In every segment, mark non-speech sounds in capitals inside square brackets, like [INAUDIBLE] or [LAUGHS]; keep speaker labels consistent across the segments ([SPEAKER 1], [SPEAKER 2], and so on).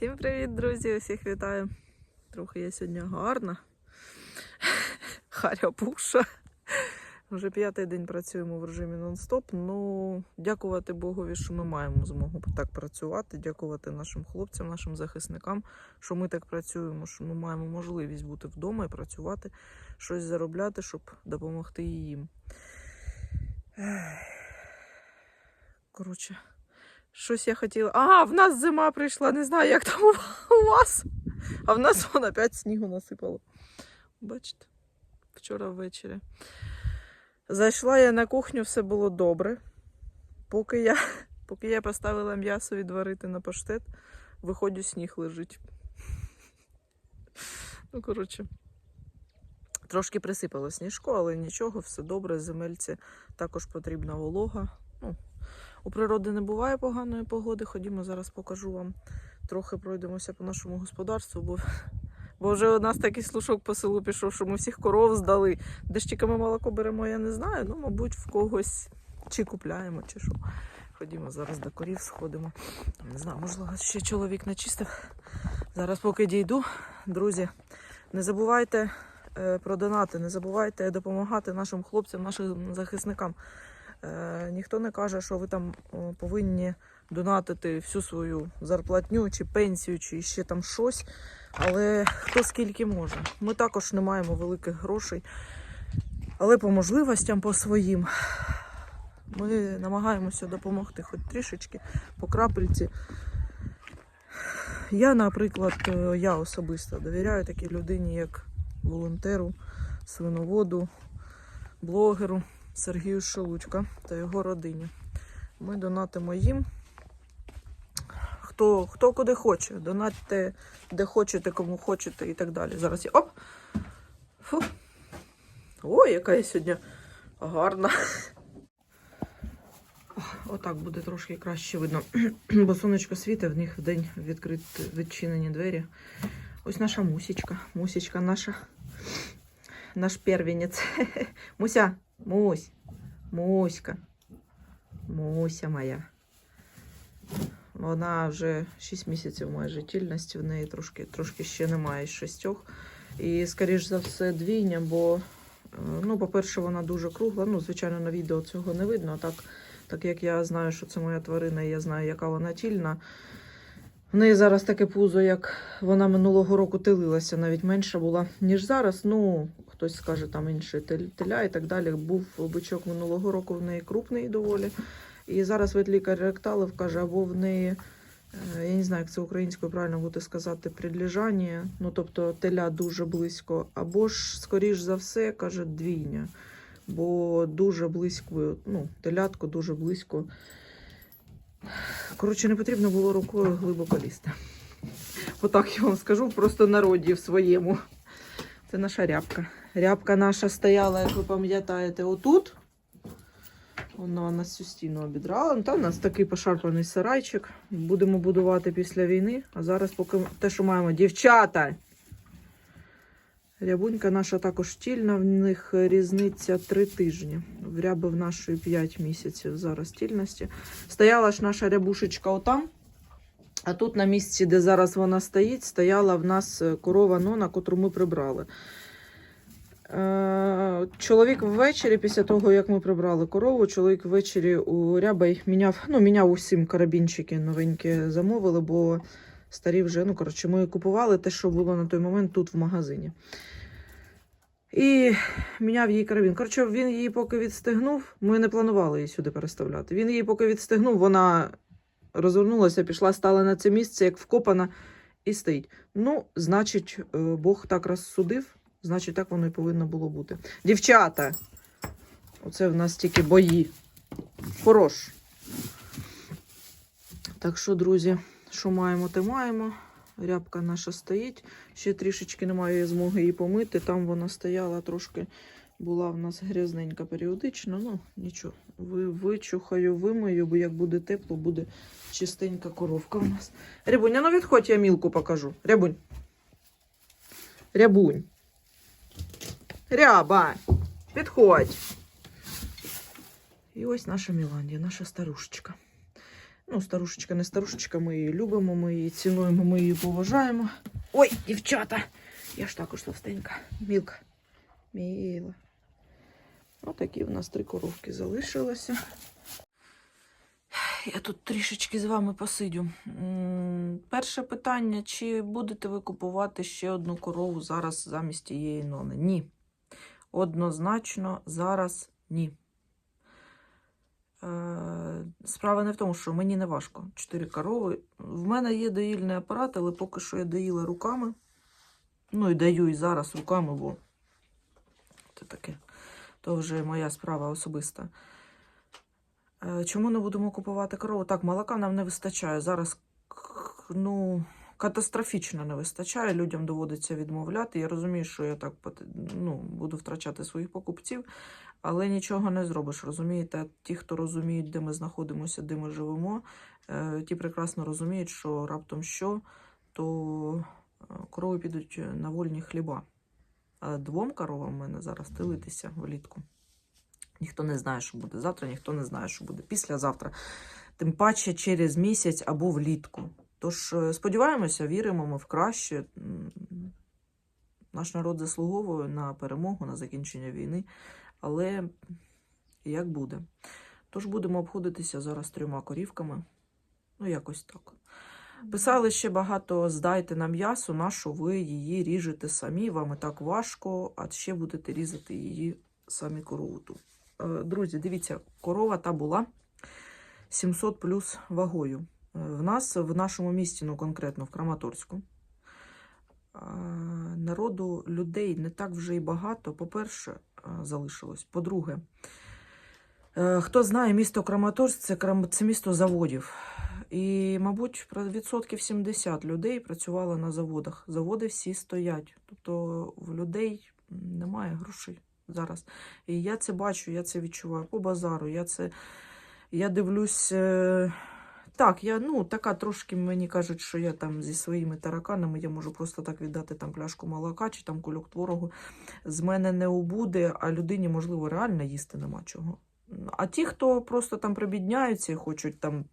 [SPEAKER 1] Всім привіт, друзі! Усіх вітаю. Трохи я сьогодні гарна. [LAUGHS] Харя пуша. Вже п'ятий день працюємо в режимі нон-стоп. Ну, дякувати Богові, що ми маємо змогу так працювати. Дякувати нашим хлопцям, нашим захисникам, що ми так працюємо, що ми маємо можливість бути вдома і працювати, щось заробляти, щоб допомогти їм. Коротше, щось я хотіла. А, в нас зима прийшла, не знаю, як там у- вас. А в нас вон опять снігу насипало. Бачите, вчора ввечері. Зайшла я на кухню, все було добре. Поки я, [LAUGHS] поки я поставила м'ясо відварити на паштет, виходжу, сніг лежить. Ну, коротше, трошки присипало сніжку, але нічого, все добре. Земельці також потрібна волога. Ну, у природи не буває поганої погоди. Ходімо, зараз покажу вам. Трохи пройдемося по нашому господарству, бо, бо вже у нас такий слушок по селу пішов, що ми всіх коров здали. Де ж тільки ми молоко беремо, я не знаю. Ну, мабуть, в когось чи купляємо, чи що. Ходімо зараз до корів, сходимо. Не знаю, можливо, ще чоловік не чистив. Зараз, поки дійду, друзі, не забувайте е, про донати, не забувайте допомагати нашим хлопцям, нашим захисникам. Е, ніхто не каже, що ви там повинні донатити всю свою зарплатню чи пенсію, чи ще там щось. Але хто скільки може. Ми також не маємо великих грошей, але по можливостям, по своїм. Ми намагаємося допомогти хоч трішечки, по крапельці. Я, наприклад, е, я особисто довіряю такій людині, як волонтеру, свиноводу, блогеру Сергію Шелудька та його родині. Ми донатимо їм. Хто, хто куди хоче, донатьте де хочете, кому хочете і так далі. Зараз я. Оп! Фу. Ой, яка я сьогодні гарна. Отак буде трошки краще видно. [CLEARS THROAT] Бо сонечко світить, в них в день відкриті відчинені двері. Ось наша мусічка. Мусічка наша. Наш первенець. [LAUGHS] Муся, Мусь, Муська. Муся моя. Вона вже 6 місяців майже тільності, в неї трошки, трошки ще немає з шістьох. І, скоріш за все, двійня, бо, е, ну, по-перше, вона дуже кругла. Ну, звичайно, на відео цього не видно. Так, так як я знаю, що це моя тварина, і я знаю, яка вона тільна. В неї зараз таке пузо, як вона минулого року тилилася, навіть менша була, ніж зараз. Ну, хтось скаже, там інші теля і так далі. Був бичок минулого року в неї крупний доволі. І зараз ветлікар ректалив каже, або в неї, е, я не знаю, як це українською правильно буде сказати, придлежання, ну тобто теля дуже близько, або ж, скоріш за все, каже, двійня. Бо дуже близько, ну, телятко дуже близько. Коротше, не потрібно було рукою глибоко лізти. Отак я вам скажу, просто народі в своєму. Це наша рябка. Рябка наша стояла, як ви пам'ятаєте, отут. Вона нас всю стіну обідрала. Ну, Та у нас такий пошарпаний сарайчик. Будемо будувати після війни. А зараз поки те, що маємо. Дівчата! Рябунька наша також тільна, в них різниця три тижні. Ряби в нашої 5 місяців зараз тільності. Стояла ж наша рябушечка отам. А тут на місці, де зараз вона стоїть, стояла в нас е, корова нона, котру ми прибрали. Е, Чоловік ввечері, після того, як ми прибрали корову, чоловік ввечері у рябай міняв, ну, міняв усім карабінчики новенькі замовили, бо старі вже, ну, коротше, ми купували те, що було на той момент тут в магазині. І міняв її карабін. Коротше, він її поки відстегнув, ми не планували її сюди переставляти. Він її поки відстегнув, вона розвернулася, пішла, стала на це місце, як вкопана, і стоїть. Ну, значить, е, Бог так розсудив, значить, так воно і повинно було бути. Дівчата! Оце в нас тільки бої. Хорош. Так що, друзі, що маємо, те маємо. Рябка наша стоїть. Ще трішечки немає змоги її помити. Там вона стояла трошки, була в нас грязненька періодично. Ну, нічого. Вичухаю, вимию, бо як буде тепло, буде чистенька коровка в нас. Рябунь, а ну відходь, я мілку покажу. Рябунь. Рябунь. Ряба. Підходь. І ось наша Міландія, наша старушечка. Ну, старушечка, не старушечка, ми її любимо, ми її цінуємо, ми її поважаємо. Ой, дівчата! Я ж також товстенька. Мілка. Міла. Отакі в нас три коровки залишилося. Я тут трішечки з вами посидю. Перше питання: чи будете ви купувати ще одну корову зараз замість тієї нони? Ні. Однозначно, зараз ні. Е, Справа не в тому, що мені не важко. Чотири корови. В мене є доїльний апарат, але поки що я доїла руками. Ну і даю і зараз руками, бо це таке. То вже моя справа особиста. Е, Чому не будемо купувати корову? Так, молока нам не вистачає. Зараз ну, катастрофічно не вистачає. Людям доводиться відмовляти. Я розумію, що я так ну, буду втрачати своїх покупців, але нічого не зробиш. Розумієте, ті, хто розуміють, де ми знаходимося, де ми живемо, е, ті прекрасно розуміють, що раптом що, то е, корови підуть на вольні хліба. А двом коровам в мене зараз тилитися влітку. Ніхто не знає, що буде завтра, ніхто не знає, що буде післязавтра. Тим паче через місяць або влітку. Тож е, сподіваємося, віримо ми в краще. Наш народ заслуговує на перемогу, на закінчення війни, але як буде. Тож будемо обходитися зараз трьома корівками. Ну, якось так. Писали ще багато: здайте нам м'ясо, на що ви її ріжете самі, вам і так важко, а ще будете різати її самі корову. Е, Друзі, дивіться, корова та була 700 плюс вагою. Е, В нас в нашому місті, ну конкретно в Краматорську, е, народу людей не так вже і багато. По-перше, е, залишилось. По-друге, е, хто знає, місто Краматорськ це, це місто заводів. І, мабуть, про відсотків 70 людей працювало на заводах. Заводи всі стоять. Тобто в людей немає грошей зараз. І я це бачу, я це відчуваю по базару. Я це я дивлюсь. Так, я ну така трошки мені кажуть, що я там зі своїми тараканами я можу просто так віддати там пляшку молока чи там кульок творогу. З мене не убуде, а людині, можливо, реально їсти нема чого. А ті, хто просто там прибідняються і хочуть там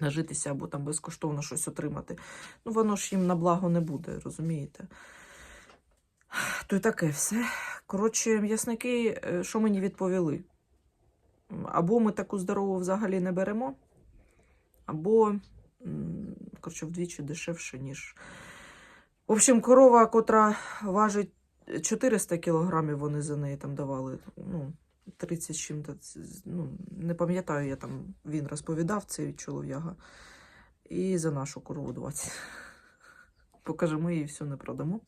[SPEAKER 1] нажитися або там безкоштовно щось отримати, ну воно ж їм на благо не буде, розумієте? То й таке все. Коротше, м'ясники, е, що мені відповіли? Або ми таку здорову взагалі не беремо, або, коротше, вдвічі дешевше, ніж. В общем, корова, котра важить 400 кілограмів, вони за неї там давали. Ну, 30 чим-то, ну, не пам'ятаю, я там він розповідав цей чолов'яга. І за нашу корову 20. Покаже, ми її все не продамо.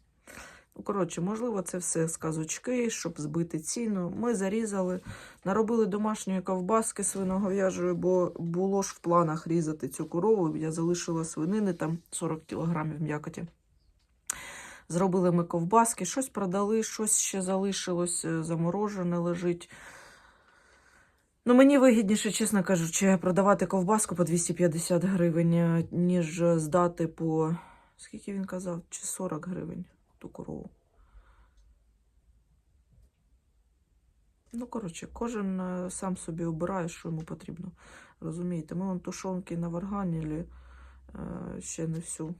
[SPEAKER 1] Коротше, можливо, це все сказочки, щоб збити ціну. Ми зарізали, наробили домашньої ковбаски свиногов'яжої, бо було ж в планах різати цю корову. Я залишила свинини, там 40 кілограмів м'якоті. Зробили ми ковбаски, щось продали, щось ще залишилось, е, заморожене лежить. Ну, мені вигідніше, чесно кажучи, продавати ковбаску по 250 гривень, е, ніж здати по. Скільки він казав? Чи 40 гривень ту корову. Ну, коротше, кожен е, сам собі обирає, що йому потрібно. Розумієте, ми вон тушонки наварганили, е, ще не всю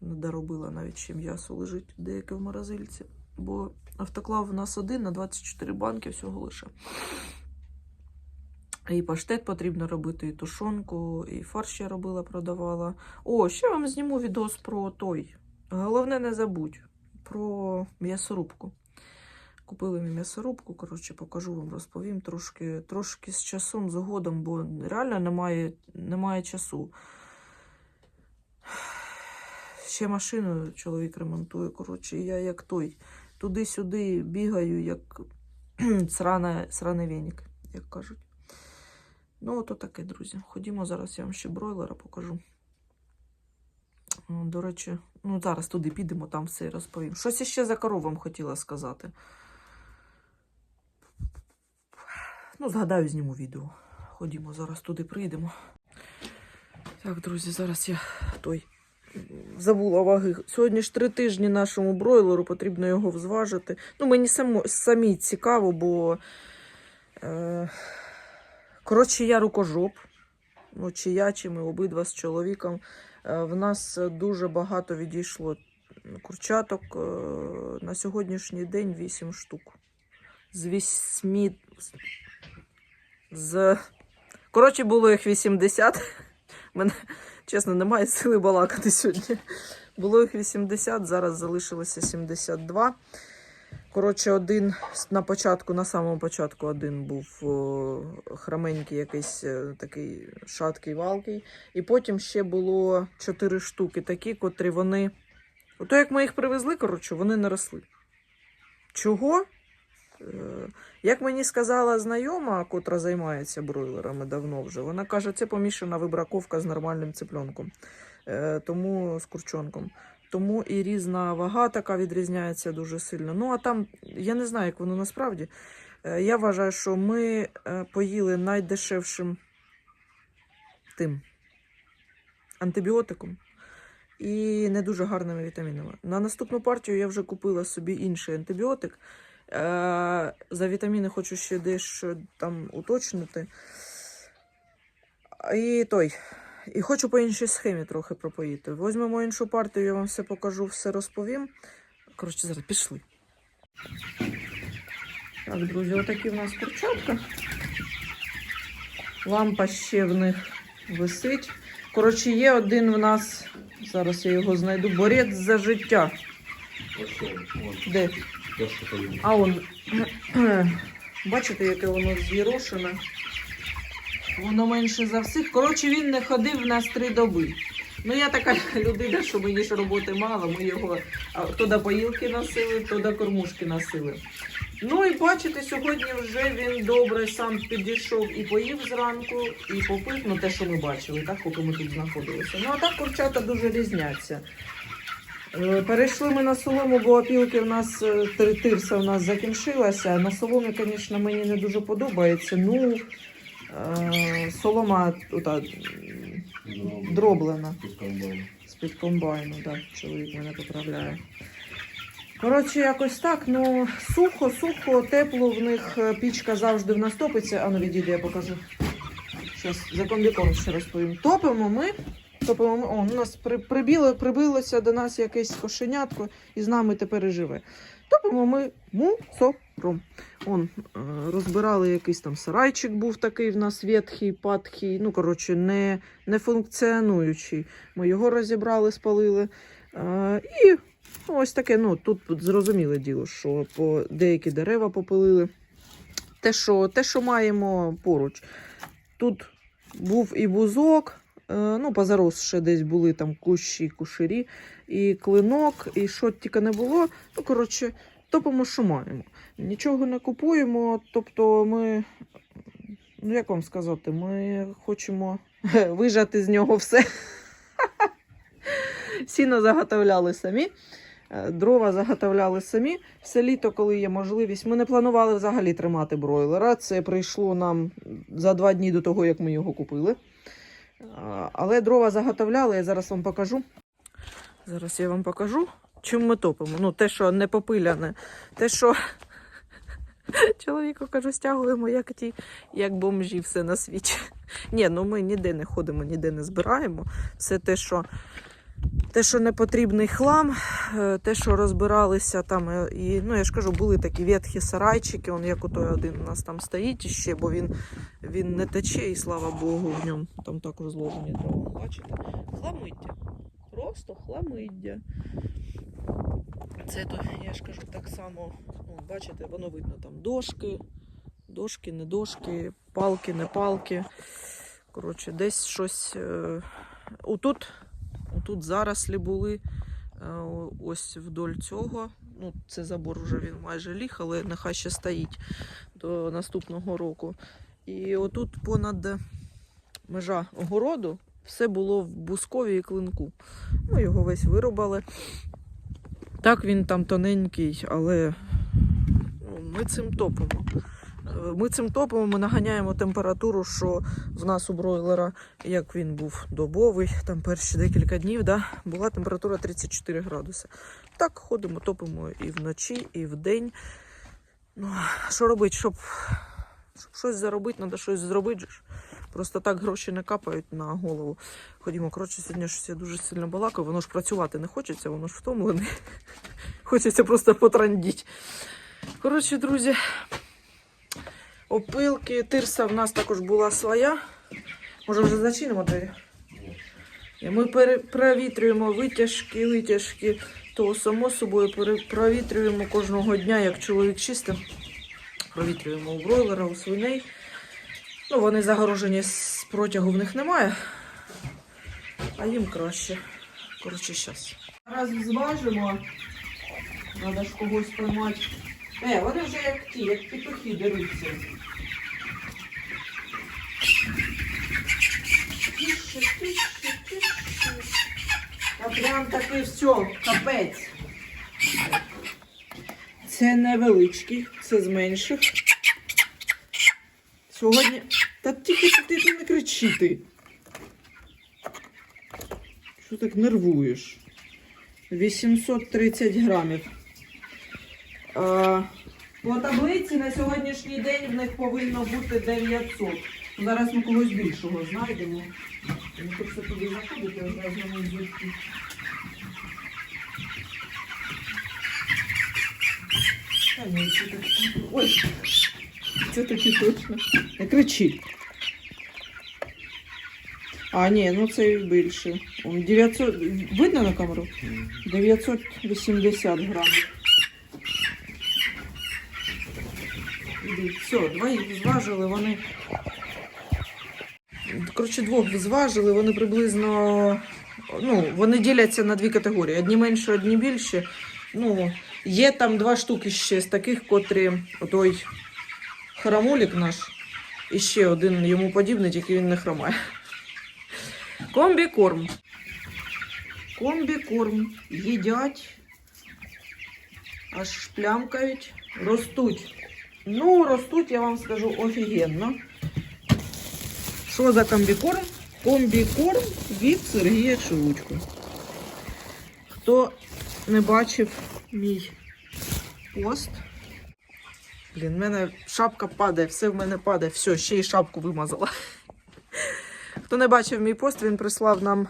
[SPEAKER 1] не доробила, навіть ще м'ясо лежить деяке в морозильці. Бо автоклав у нас один на 24 банки всього лише. І паштет потрібно робити, і тушонку, і фарш я робила, продавала. О, ще вам зніму відос про той. Головне, не забудь про м'ясорубку. Купили ми м'ясорубку, коротше, покажу вам, розповім трошки, трошки з часом, згодом, бо реально немає, немає часу. Ще машину чоловік ремонтує. Коротше, я як той. Туди-сюди бігаю, як [CLEARS THROAT] срана, сраний веник, як кажуть. Ну, ото таке, друзі. Ходімо, зараз я вам ще бройлера покажу. О, До речі, ну зараз туди підемо, там все розповім. Щось іще за коровам хотіла сказати. Ну, згадаю, зніму відео. Ходімо, зараз туди прийдемо. Так, друзі, зараз я той забула ваги. Сьогодні ж три тижні нашому бройлеру, потрібно його взважити. Ну, мені само, самі цікаво, бо. Е, коротше, я рукожоп. ну, чи я, чи ми обидва з чоловіком. Е, В нас дуже багато відійшло курчаток. е, На сьогоднішній день 8 штук. З 8... З... Коротше, було їх 80. Мене, чесно, немає сили балакати сьогодні. Було їх 80, зараз залишилося 72. Коротше, один на початку, на самому початку один був о, храменький, якийсь е, такий шаткий валкий. І потім ще було 4 штуки такі, котрі вони. Ото як ми їх привезли, коротше, вони не росли. Чого? Е, Як мені сказала знайома, котра займається бройлерами давно вже, вона каже, це помішана вибраковка з нормальним цыпленком, Е, тому з курчонком. Тому і різна вага така відрізняється дуже сильно. Ну а там я не знаю, як воно насправді. Е, Я вважаю, що ми е, поїли найдешевшим тим антибіотиком і не дуже гарними вітамінами. На наступну партію я вже купила собі інший антибіотик. Е, За вітаміни хочу ще дещо там уточнити. І той. І хочу по іншій схемі трохи пропоїти. Возьмемо іншу партію, я вам все покажу, все розповім. Коротше, зараз пішли. Так, друзі, отакі в нас курчатка. Лампа ще в них висить. Коротше, є один в нас. Зараз я його знайду. Борець за життя.
[SPEAKER 2] Ось он,
[SPEAKER 1] Де? А он. [CLEARS THROAT] Бачите, яке воно з'їрошене. Воно менше за всіх. Коротше, він не ходив в нас три доби. Ну, я така [LAUGHS] людина, що мені ж роботи мало. Ми його то до поїлки носили, то до кормушки носили. Ну і бачите, сьогодні вже він добре сам підійшов і поїв зранку, і попив, ну те, що ми бачили, так, поки ми тут знаходилися. Ну а так курчата дуже різняться. Е, Перейшли ми на солому, бо опілки в нас е, три тирса у нас закінчилася. На соломі, звісно, мені не дуже подобається. Ну, солома тута, м, дроблена з-під комбайну, да, чоловік мене поправляє. Коротше, якось так, ну сухо, сухо, тепло, в них е, пічка завжди в нас топиться. А ну відійди, я покажу. Зараз за комбіком ще розповім. Топимо ми. Топимо ми. О, у нас при, прибіло, прибилося до нас якесь кошенятко і з нами тепер і живе. Топимо ми мусором. Он, е, розбирали якийсь там сарайчик, був такий в нас ветхий, падхий, ну, коротше, не, не функціонуючий. Ми його розібрали, спалили. Е, і ось таке, ну, тут зрозуміле діло, що по деякі дерева попилили. Те, що, те, що маємо поруч. Тут був і бузок, ну, позарос ще десь були там кущі, кушері, і клинок, і що тільки не було. Ну, коротше, топимо, що маємо. Нічого не купуємо, тобто ми, ну як вам сказати, ми хочемо [LAUGHS] вижати з нього все. [LAUGHS] Сіно заготовляли самі, е, дрова заготовляли самі. Все літо, коли є можливість. Ми не планували взагалі тримати бройлера. Це прийшло нам за два дні до того, як ми його купили. Але дрова заготовляли, я зараз вам покажу. Зараз я вам покажу, чим ми топимо. Ну, те, що не попиляне, те, що [LAUGHS] чоловіку кажу, стягуємо, як ті, як бомжі, все на світі. Ні, ну ми ніде не ходимо, ніде не збираємо. Все те, що. Те, що не потрібний хлам, е, те, що розбиралися там, е, і ну я ж кажу, були такі ветхі сарайчики, он як отой один у нас там стоїть іще, бо він, він не тече, і слава Богу, в ньому там також зложені дрова. Бачите? Хламиддя. Просто хламиддя. Це то, я ж кажу, так само, ну, бачите, воно видно там дошки, дошки, не дошки, палки, не палки. Коротше, десь щось. Е... Отут Тут зарослі були е, ось вдоль цього. Ну, це забор вже він майже ліг, але нехай ще стоїть до наступного року. І отут понад межа огороду все було в бускові і клинку. Ну, його весь вирубали. Так він там тоненький, але ну, ми цим топимо. Ми цим топимо, ми наганяємо температуру, що в нас у бройлера як він був добовий, там перші декілька днів, да, була температура 34 градуси. Так ходимо, топимо і вночі, і вдень. Ну, що робити, щоб, щоб щось заробити, треба щось зробити. Просто так гроші не капають на голову. Ходімо, коротше, сьогодні щось я дуже сильно балакаю, воно ж працювати не хочеться, воно ж втомлене. [LAUGHS] Хочеться просто потрандіть. Коротше, друзі, опилки, тирса в нас також була своя. Може, вже зачинимо двері? Ми провітрюємо витяжки, витяжки, то само собою провітрюємо кожного дня, як чоловік чистим. Провітрюємо у бройлера, у свиней. Ну, вони загорожені, з протягу в них немає, а їм краще. Коротше, зараз. Раз зважимо, треба ж когось приймати. Е, вони вже як ті, як петухи деруться. Тише, тише, тише. А прям таки все, капець. Це невеличкі, це з менших. Сьогодні. Та тільки ти, ти не кричи ти. Що так нервуєш? 830 грамів. А, по таблиці на сьогоднішній день в них повинно бути 900. Зараз ми когось більшого знайдемо. Не хочеться туди заходити, одразу звідки. Та ні, це таки. Ой, це таки точно. Не кричи. А, ні, ну це більше. Он 900. Видно на камеру? 980 грамів. Іди, Все, двоїх зважили, вони. Коротше, двох зважили, вони приблизно. Ну, вони діляться на дві категорії: одні менші, одні більші. Ну, є там два штуки ще з таких, котрі отой храмулік наш, і ще один йому подібний, тільки він не хромає. Комбікорм. Комбікорм. Їдять, аж плямкають, ростуть. Ну, ростуть, я вам скажу, офігенно. Що за комбікорм? Комбікорм від Сергія Чулучко. Хто не бачив мій пост. Блін, в мене шапка падає, все в мене падає. Все, ще й шапку вимазала. Хто не бачив мій пост, він прислав нам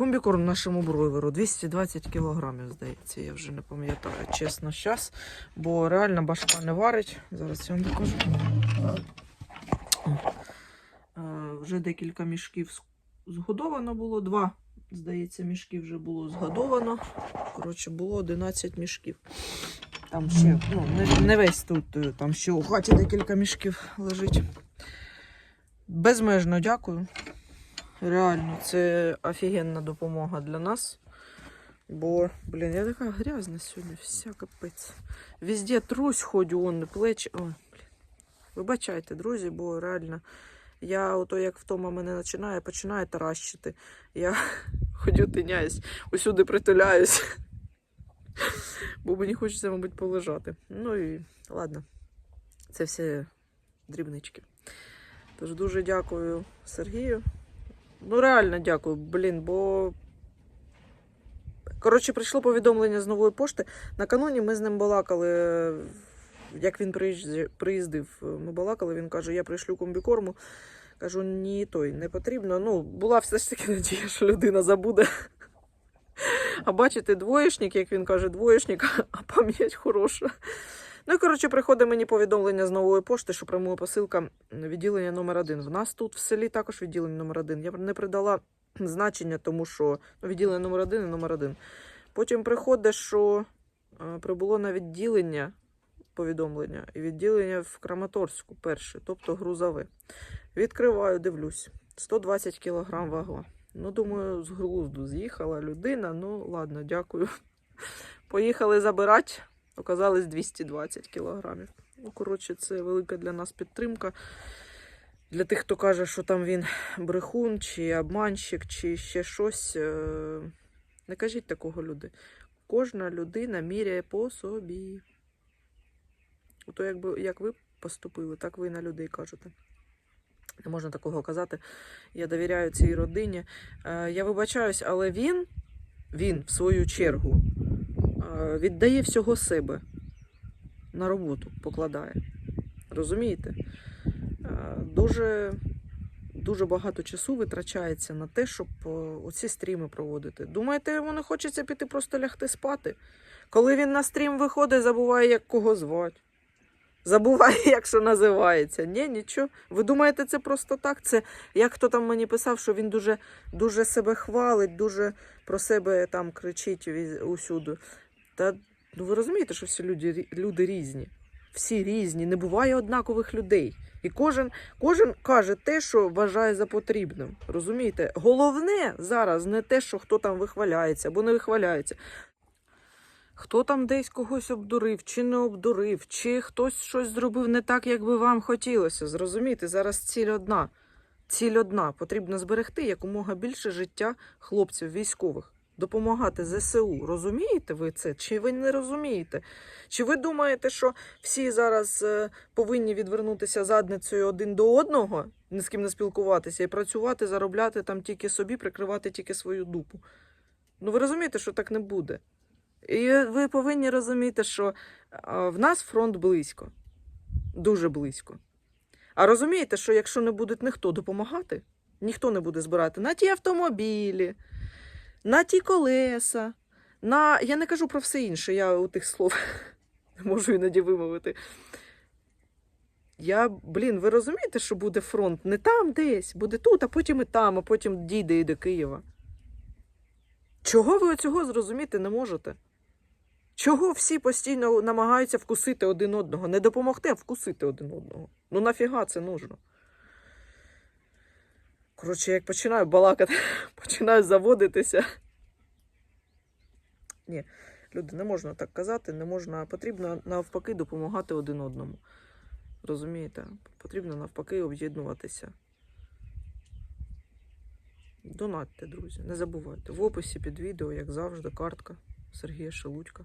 [SPEAKER 1] комбікорм нашому бройлеру. 220 кілограмів, здається, я вже не пам'ятаю, чесно, зараз. Бо реально башка не варить. Зараз я вам покажу. Е, Вже декілька мішків згодовано було. Два, здається, мішки вже було згодовано. Коротше, було 11 мішків. Там ще, ну, не, не весь тут, е, там ще у хаті декілька мішків лежить. Безмежно дякую. Реально, це офігенна допомога для нас. Бо, блін, я така грязна сьогодні, вся капець. Везде трусь ходю, он плечі. Ой, блін. Вибачайте, друзі, бо реально. Я ото як втома мене починає, починає таращити. Я [LAUGHS] ходю, тиняюсь, усюди притуляюсь. [LAUGHS] Бо мені хочеться, мабуть, полежати. Ну і ладно, це все дрібнички. Тож дуже дякую Сергію. Ну, реально дякую, блін, бо. Коротше, прийшло повідомлення з нової пошти. Накануні ми з ним балакали, як він приїздив. Ми балакали, він каже, я прийшлю комбікорму. Кажу, ні, той не потрібно. Ну, була все ж таки надія, що людина забуде. А бачите, двоєшник, як він каже, двоєшник, а пам'ять хороша. Ну і коротше, приходить мені повідомлення з нової пошти, що прямує посилка відділення номер один. В нас тут в селі також відділення номер один. Я не придала значення, тому що ну, відділення номер один і номер один. Потім приходить, що е, прибуло на відділення повідомлення і відділення в Краматорську перше, тобто грузове. Відкриваю, дивлюсь. 120 кг вага. Ну, думаю, з глузду з'їхала людина. Ну, ладно, дякую. Поїхали забирати. Оказалось 220 кілограмів. Ну, коротше, це велика для нас підтримка. Для тих, хто каже, що там він брехун, чи обманщик, чи ще щось. е, Не кажіть такого люди. Кожна людина міряє по собі. То якби як ви поступили, так ви на людей кажете. Не можна такого казати. Я довіряю цій родині. Е, Я вибачаюсь, але він, він в свою чергу, віддає всього себе на роботу, покладає. Розумієте? Е, дуже, дуже багато часу витрачається на те, щоб е, оці стріми проводити. Думаєте, йому не хочеться піти просто лягти спати? Коли він на стрім виходить, забуває, як кого звати. Забуває, [LAUGHS] як що називається. Ні, нічого. Ви думаєте, це просто так? Це як хто там мені писав, що він дуже, дуже себе хвалить, дуже про себе там кричить усюди. Та ну ви розумієте, що всі люди, люди різні. Всі різні, не буває однакових людей. І кожен, кожен каже те, що вважає за потрібним. Розумієте? Головне зараз не те, що хто там вихваляється або не вихваляється. Хто там десь когось обдурив, чи не обдурив, чи хтось щось зробив не так, як би вам хотілося. Зрозумієте, зараз ціль одна. Ціль одна. Потрібно зберегти якомога більше життя хлопців військових. Допомагати ЗСУ. Розумієте ви це? Чи ви не розумієте? Чи ви думаєте, що всі зараз е, повинні відвернутися задницею один до одного, ні з ким не спілкуватися і працювати, заробляти там тільки собі, прикривати тільки свою дупу? Ну ви розумієте, що так не буде. І ви повинні розуміти, що в нас фронт близько, дуже близько. А розумієте, що якщо не буде ніхто допомагати, ніхто не буде збирати на ті автомобілі, на ті колеса, на. Я не кажу про все інше, я у тих слов [LAUGHS] не можу іноді вимовити. Я, блін, ви розумієте, що буде фронт не там десь, буде тут, а потім і там, а потім дійде і до Києва. Чого ви цього зрозуміти не можете? Чого всі постійно намагаються вкусити один одного? Не допомогти, а вкусити один одного. Ну нафіга це нужно? Коротше, як починаю балакати, [LAUGHS] починаю заводитися. Ні, люди, не можна так казати, не можна, потрібно навпаки допомагати один одному. Розумієте? Потрібно навпаки об'єднуватися. Донатьте, друзі, не забувайте. В описі під відео, як завжди, картка Сергія Шелудька.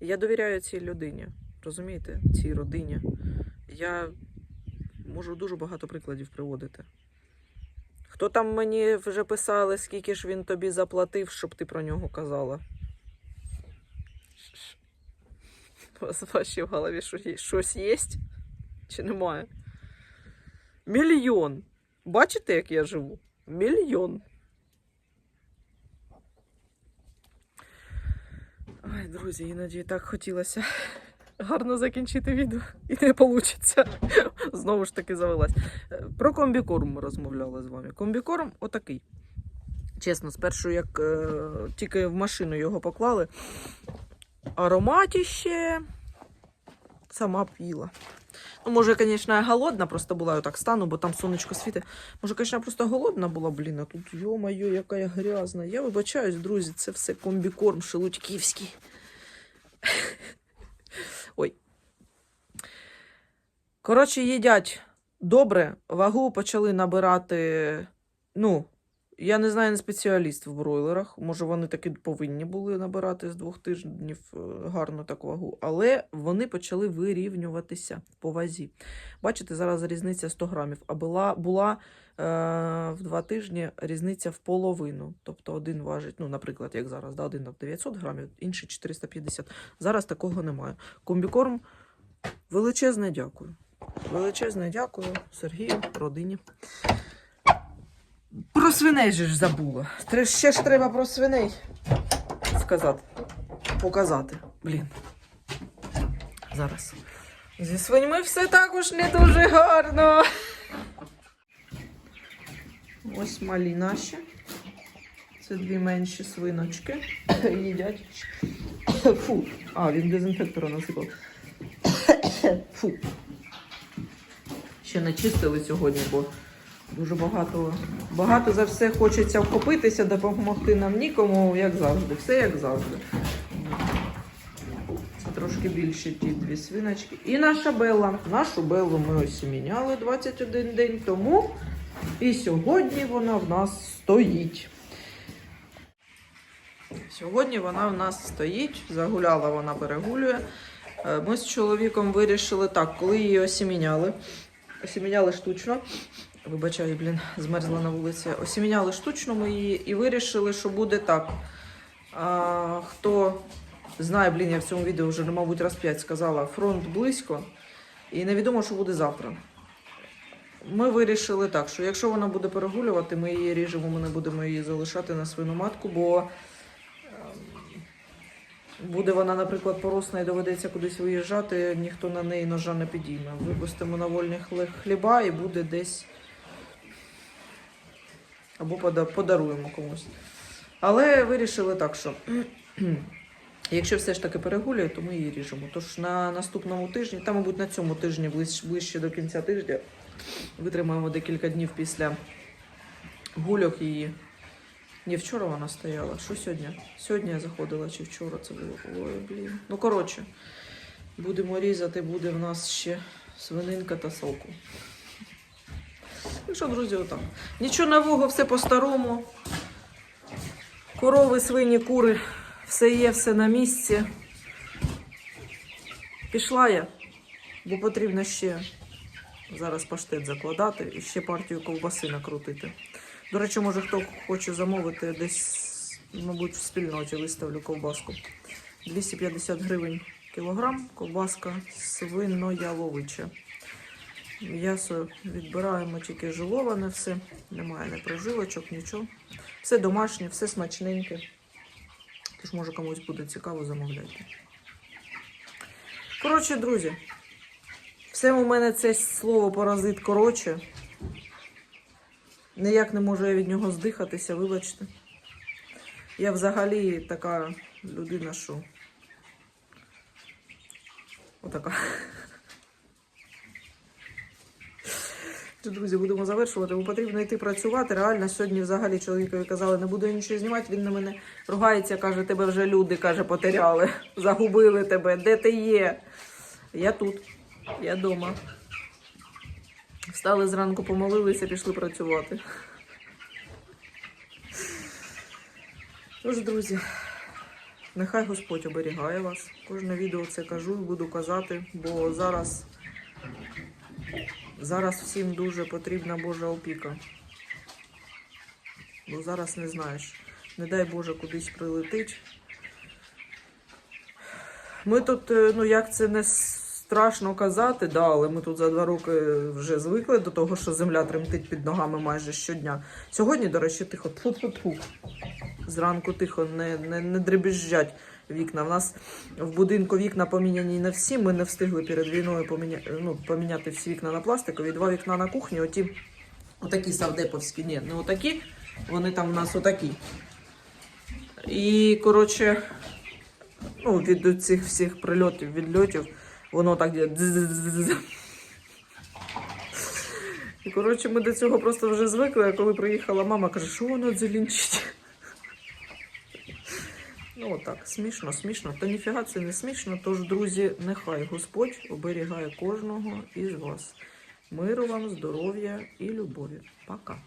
[SPEAKER 1] Я довіряю цій людині, розумієте, цій родині. Я можу дуже багато прикладів приводити. Хто там мені вже писали, скільки ж він тобі заплатив, щоб ти про нього казала? Вас вашій в голові щось є? Чи немає? Мільйон. Бачите, як я живу? Мільйон. Ай, друзі, іноді так хотілося гарно закінчити відео, і не вийде. Знову ж таки завелась. Е, Про комбікорм ми розмовляли з вами. Комбікорм отакий. Чесно, спершу, як е, тільки в машину його поклали, ароматіще сама п'їла. Ну, може, звісно, я голодна просто була, я так стану, бо там сонечко світить. Може, звісно, просто голодна була, блін, а тут, йо-моє, яка я грязна. Я вибачаюсь, друзі, це все комбікорм шелудьківський. Ой. Коротше, їдять добре, вагу почали набирати. Ну, я не знаю, не спеціаліст в бройлерах. Може, вони таки повинні були набирати з двох тижнів е, гарну таку вагу, але вони почали вирівнюватися по вазі. Бачите, зараз різниця 100 грамів, а була, була е, в два тижні різниця в половину. Тобто один важить, ну, наприклад, як зараз, да, один на 900 грамів, інший 450. Зараз такого немає. Комбікорм величезне дякую. Величезне дякую Сергію, родині. Про свиней же ж забула. Ще ж треба про свиней сказати. Показати. Блін. Зараз. Зі свиньми все також не дуже гарно. Ось малі наші. Це дві менші свиночки. [COUGHS] Їдять. Фу. А, він дезінфектора насипав. [COUGHS] Фу. Ще не чистили сьогодні, бо дуже багато. Багато за все хочеться вхопитися, допомогти нам нікому, як завжди. Все як завжди. Це трошки більше ті дві свиночки. І наша Белла. Нашу Беллу ми ось міняли 21 день тому. І сьогодні вона в нас стоїть. Сьогодні вона в нас стоїть, загуляла вона перегулює. Е, Ми з чоловіком вирішили так, коли її осіміняли. Осіміняли штучно. Вибачаю, блін, змерзла на вулиці. Осіміняли штучно ми її і вирішили, що буде так. А, хто Знаю, блін, я в цьому відео вже, мабуть, раз п'ять сказала, фронт близько, і невідомо, що буде завтра. Ми вирішили так, що якщо вона буде перегулювати, ми її ріжемо, ми не будемо її залишати на свину матку, бо буде вона, наприклад, поросна і доведеться кудись виїжджати, ніхто на неї ножа не підійме. Випустимо на вольні хліба і буде десь або подаруємо комусь. Але вирішили так, що [CLEARS THROAT] якщо все ж таки перегулює, то ми її ріжемо. Тож на наступному тижні, та, мабуть, на цьому тижні, ближче, до кінця тижня, витримаємо декілька днів після гульок її. Ні, вчора вона стояла. Що сьогодні? Сьогодні я заходила чи вчора це було. Ой, блін. Ну, коротше, будемо різати, буде в нас ще свининка та салку. Ну що, друзі, отак. Нічого нового, все по-старому. Корови, свині, кури, все є, все на місці. Пішла я, бо потрібно ще зараз паштет закладати і ще партію ковбаси накрутити. До речі, може хто хоче замовити десь, мабуть, в спільноті виставлю ковбаску. 250 гривень кілограм, ковбаска свинояловича. М'ясо відбираємо тільки жиловане все, немає не прожилочок, нічого. Все домашнє, все смачненьке. Тож, може, комусь буде цікаво, замовляйте. Коротше, друзі, все у мене це слово паразит коротше. Ніяк не можу я від нього здихатися, вибачте. Я взагалі така людина, що. Отака. Друзі, будемо завершувати, бо потрібно йти працювати. Реально, сьогодні взагалі чоловікові казали, не буду нічого знімати. Він на мене ругається, каже, тебе вже люди каже, потеряли, загубили тебе. Де ти є? Я тут, я вдома. Встали зранку, помолилися, пішли працювати. Тож, друзі, нехай Господь оберігає вас. Кожне відео це кажу і буду казати, бо зараз, зараз всім дуже потрібна Божа опіка. Бо зараз не знаєш, не дай Боже кудись прилетить. Ми тут, е, ну як це не страшно казати, да, але ми тут за два роки вже звикли до того, що земля тремтить під ногами майже щодня. Сьогодні, до речі, тихо, тьфу-тьфу-тьфу. Зранку тихо, не, не, не дребіжжать вікна. У нас в будинку вікна поміняні не всі. Ми не встигли перед війною поміня... ну, поміняти всі вікна на пластикові. Два вікна на кухні, оті отакі савдеповські. Ні, не отакі. Вони там у нас отакі. І, коротше, ну, від цих всіх прильотів, відльотів, воно так І коротше, ми до цього просто вже звикли, а коли приїхала мама, каже, що воно дзелінчить. Ну, отак, смішно, смішно. Та ніфіга це не смішно. Тож, друзі, нехай Господь оберігає кожного із вас. Миру вам, здоров'я і любові. Пока.